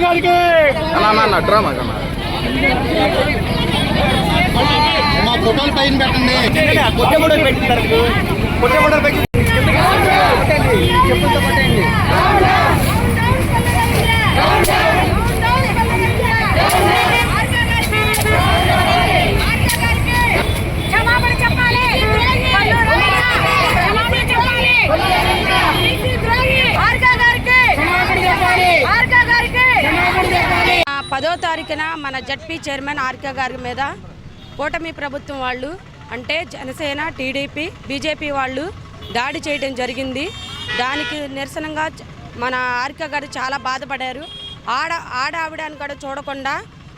గారికి. మా ఫోటోలు పైన పెట్టండి. క్షమాపణ చెప్పాలి క్షమాపణ చెప్పాలి ఆర్కా గారికి ఆర్కా గారికి ఆ, పదో మన జడ్పీ చైర్మన్ ఆర్కే గారి మీద కూటమి ప్రభుత్వం వాళ్ళు అంటే జనసేన టీడీపీ బీజేపీ వాళ్ళు దాడి చేయడం జరిగింది. దానికి నిరసనగా మన ఆర్కే గారు చాలా బాధపడారు. ఆడ ఆడ ఆవిడని కూడా చూడకుండా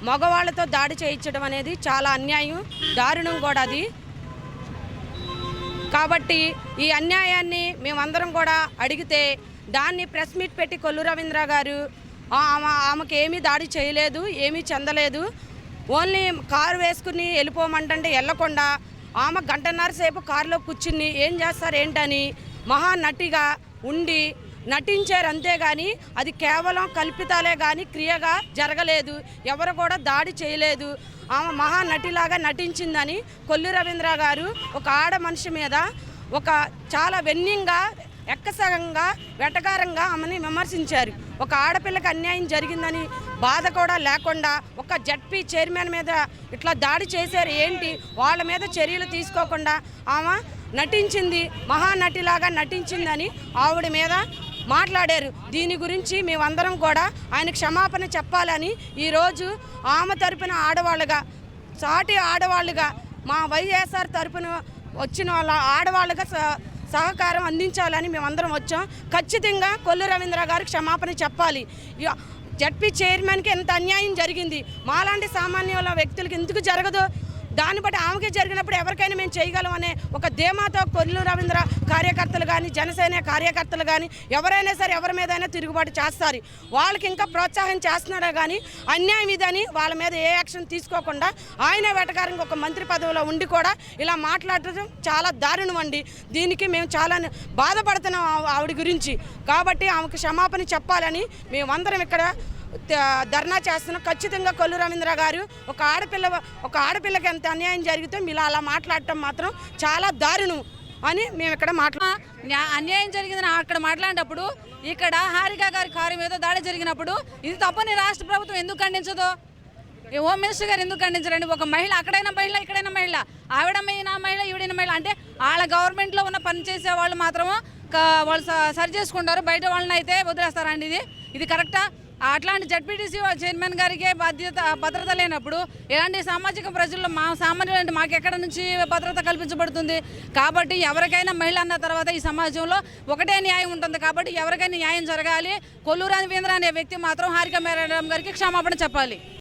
మగవాళ్ళతో దాడి చేయించడం అనేది చాలా అన్యాయం దారుణం కూడా అది. కాబట్టి ఈ అన్యాయాన్ని మేమందరం కూడా అడిగితే దాన్ని ప్రెస్ మీట్ పెట్టి కొల్లు రవీంద్ర గారు ఆమె ఆమెకి ఏమీ దాడి చేయలేదు ఏమీ చెందలేదు. ఓన్లీ కారు వేసుకుని వెళ్ళిపోమంటే వెళ్ళకుండా ఆమె గంటన్నర సేపు కారులో కూర్చుని ఏం చేస్తారు ఏంటని మహానటిగా ఉండి నటించారు అంతేగాని అది కేవలం కల్పితాలే కానీ క్రియగా జరగలేదు. ఎవరు కూడా దాడి చేయలేదు. ఆమె మహానటిలాగా నటించిందని కొల్లు రవీంద్ర గారు ఒక ఆడ మనిషి మీద ఒక చాలా వెన్నింగా ఎక్కసగంగా వెటకారంగా ఆమెని విమర్శించారు. ఒక ఆడపిల్లకి అన్యాయం జరిగిందని బాధ కూడా లేకుండా ఒక జడ్పీ చైర్మన్ మీద ఇట్లా దాడి చేశారు. ఏంటి? వాళ్ళ మీద చర్యలు తీసుకోకుండా ఆమె నటించింది మహానటిలాగా నటించిందని ఆవిడ మీద మాట్లాడారు. దీని గురించి మేమందరం కూడా ఆయన క్షమాపణ చెప్పాలని ఈరోజు ఆమె తరపున ఆడవాళ్ళుగా సాటి ఆడవాళ్ళుగా మా వైఎస్ఆర్ తరపున వచ్చిన వాళ్ళ ఆడవాళ్ళుగా స- సహకారం అందించాలని మేమందరం వచ్చాం. ఖచ్చితంగా కొల్లు రవీంద్ర గారికి క్షమాపణ చెప్పాలి. జడ్పీ చైర్మన్కి ఎంత అన్యాయం జరిగింది. మాలాంటి సామాన్యుల వ్యక్తులకి ఎందుకు జరగదు? దాన్ని బట్టి ఆమెకి జరిగినప్పుడు ఎవరికైనా మేము చేయగలం అనే ఒక ధీమాతో కొల్లు రవీంద్ర కార్యకర్తలు కానీ జనసేన కార్యకర్తలు కానీ ఎవరైనా సరే ఎవరి మీదైనా తిరుగుబాటు చేస్తారు. వాళ్ళకి ఇంకా ప్రోత్సాహం చేస్తున్నారా కానీ అన్యాయం ఇదని వాళ్ళ మీద ఏ యాక్షన్ తీసుకోకుండా ఆయన వెటకారంగా ఒక మంత్రి పదవిలో ఉండి కూడా ఇలా మాట్లాడటం చాలా దారుణం అండి. దీనికి మేము చాలా బాధపడుతున్నాం ఆవిడ గురించి. కాబట్టి ఆమెకు క్షమాపణ చెప్పాలని మేమందరం ఇక్కడ ధర్నా చేస్తున్నాం ఖచ్చితంగా కొల్లు రవీంద్ర గారు ఒక ఆడపిల్ల ఒక ఆడపిల్లకి ఎంత అన్యాయం జరిగితే మీరు అలా మాట్లాడటం మాత్రం చాలా దారుణం అని మేము ఇక్కడ మాట్లా అన్యాయం జరిగిందని అక్కడ మాట్లాడినప్పుడు ఇక్కడ హారిక గారి కారు మీద దాడి జరిగినప్పుడు ఇది తప్పని రాష్ట్ర ప్రభుత్వం ఎందుకు ఖండించదు? హోమ్ మినిస్టర్ గారు ఎందుకు ఖండించారండి? ఒక మహిళ అక్కడైనా మహిళ ఇక్కడైనా మహిళ. ఆవిడమైన మహిళ ఈవిడైన మహిళ. అంటే వాళ్ళ గవర్నమెంట్లో ఉన్న పని చేసే వాళ్ళు మాత్రము వాళ్ళు స- సరి చేసుకుంటారు. బయట వాళ్ళని అయితే వదిలేస్తారండి ఇది. ఇది కరెక్టా? అట్లాంటి జడ్పీటీసీ చైర్మన్ గారికి బాధ్యత భద్రత లేనప్పుడు ఇలాంటి సామాజిక ప్రజల్లో మా సామాన్యులంటే మాకు ఎక్కడ నుంచి భద్రత కల్పించబడుతుంది? కాబట్టి ఎవరికైనా మహిళ అన్న తర్వాత ఈ సమాజంలో ఒకటే న్యాయం ఉంటుంది కాబట్టి ఎవరికైనా న్యాయం జరగాలి. కొల్లూరు రవీంద్ర అనే వ్యక్తి మాత్రం హారిక మేడం గారికి క్షమాపణ చెప్పాలి.